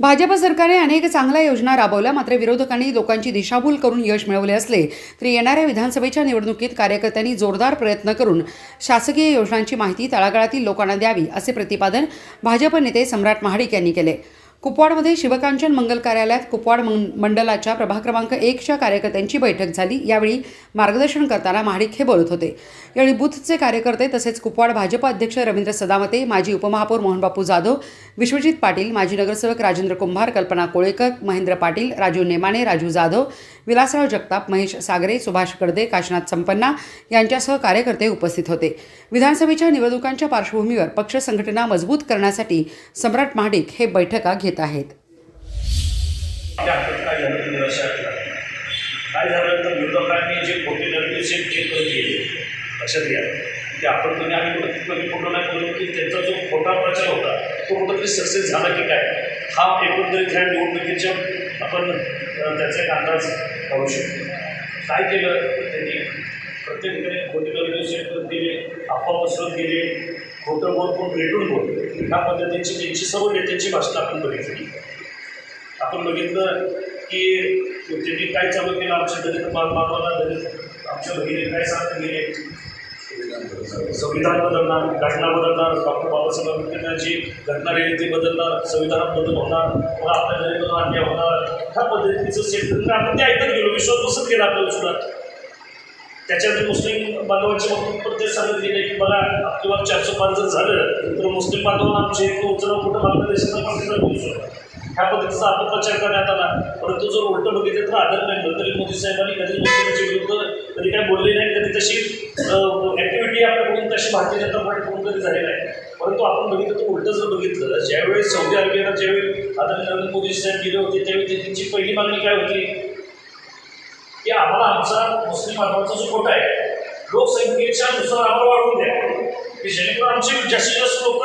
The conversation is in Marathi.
भाजप सरकारने अनेक चांगल्या योजना राबवल्या मात्र विरोधकांनी लोकांची दिशाभूल करून यश मिळवले असले तरी येणाऱ्या विधानसभेच्या निवडणुकीत कार्यकर्त्यांनी जोरदार प्रयत्न करून शासकीय योजनांची माहिती तळागाळातील लोकांना द्यावी असे प्रतिपादन भाजप नेते सम्राट महाडिक यांनी केले. कुपवाडमध्ये शिवकांचन मंगल कार्यालयात कुपवाड मं- मंडलाच्या प्रभाग क्रमांक एकच्या कार्यकर्त्यांची बैठक झाली. यावेळी मार्गदर्शन करताना महाडिक हे बोलत होते. यावेळी बुथचे कार्यकर्ते तसेच कुपवाड भाजप अध्यक्ष रवींद्र सदामते माजी उपमहापौर मोहनबापू जाधव विश्वजित पाटील माजी नगरसेवक राजेंद्र कुंभार कल्पना कोळेकर महेंद्र पाटील राजू नेमाने राजू जाधव विलासराव जगताप महेश सागरे सुभाष कडदे काशनाथ संपन्ना यांच्यासह कार्यकर्ते उपस्थित होते. विधानसभेच्या निवडणुकांच्या पार्श्वभूमीवर पक्ष संघटना मजबूत करण्यासाठी सम्राट महाडिक हे बैठका घेत आहेत. काय झालं काय झालं तर विरोधकांनी जे खोटे नर्मिसे चेक करत गेले लक्षात घ्या. की आपण तुम्ही आम्ही कुठं कमी फोटो नाही बोललो की त्यांचा जो खोटा प्रचार होता तो कुठंतरी सक्सेस झाला की काय? हा एकंदरीत ह्या निवडणुकीच्या आपण त्याचा एक अंदाज काढू शकतो. काय केलं त्यांनी? प्रत्येक ठिकाणी खोटे नर्मिसे करत गेले अफवा पसरत गेले खोटं बोल कोण भेटून बोल ह्या पद्धतीची त्यांची सर्व नेत्यांची भाषा आपण बघितली. आपण बघितलं की त्यांनी काय चालू केलं आमच्या दलित मानवाला दलित आमच्या भगिनी काय सांगत गेले? संविधान बदलणार घटना बदलणार डॉक्टर बाबासाहेब आंबेडकरांची घटना रेली ती बदलणार संविधानात बदल होणार पुन्हा आपल्या दलित अन्याय होणार. ह्या पद्धतीचं सेट आपण ते ऐकत गेलो विश्वास बसत गेला आपल्याला सुद्धा. त्याच्यामध्ये मुस्लिम बांधवांच्या बाबतीत पण ते सांगत गेले की मला किंवा चारशे पाच जर झालं तर मुस्लिम बांधवांना आमचे एक उचलून कुठं बांगलादेशाचा पाकिस्तान बोलू शकतो ह्या पद्धतीचा अपप्रचार करण्यात आला. परंतु जर उलटं बघितलं तर आदर नाही तरी मोदी साहेबांनी कधी मुस्लिमांच्या विरुद्ध कधी काय बोलले नाही कधी तशी ॲक्टिव्हिटी आपल्याकडून तशी भारतीय जनता पार्टीकडून कधी झाली नाही. परंतु आपण बघितलं तर उलटं जर बघितलं ज्यावेळी सौदी अरेबियाला ज्यावेळी आदरणीय नरेंद्र मोदी साहेब गेले होते त्यावेळी त्यांची पहिली मागणी काय होती? की आम्हाला आमचा मुस्लिम बांधवांचा जो कोटा आहे. लोकसंख्येच्या नुसार आम्हाला वाढवून द्या. की जेणेकरून आमचे जास्तीत जास्त लोक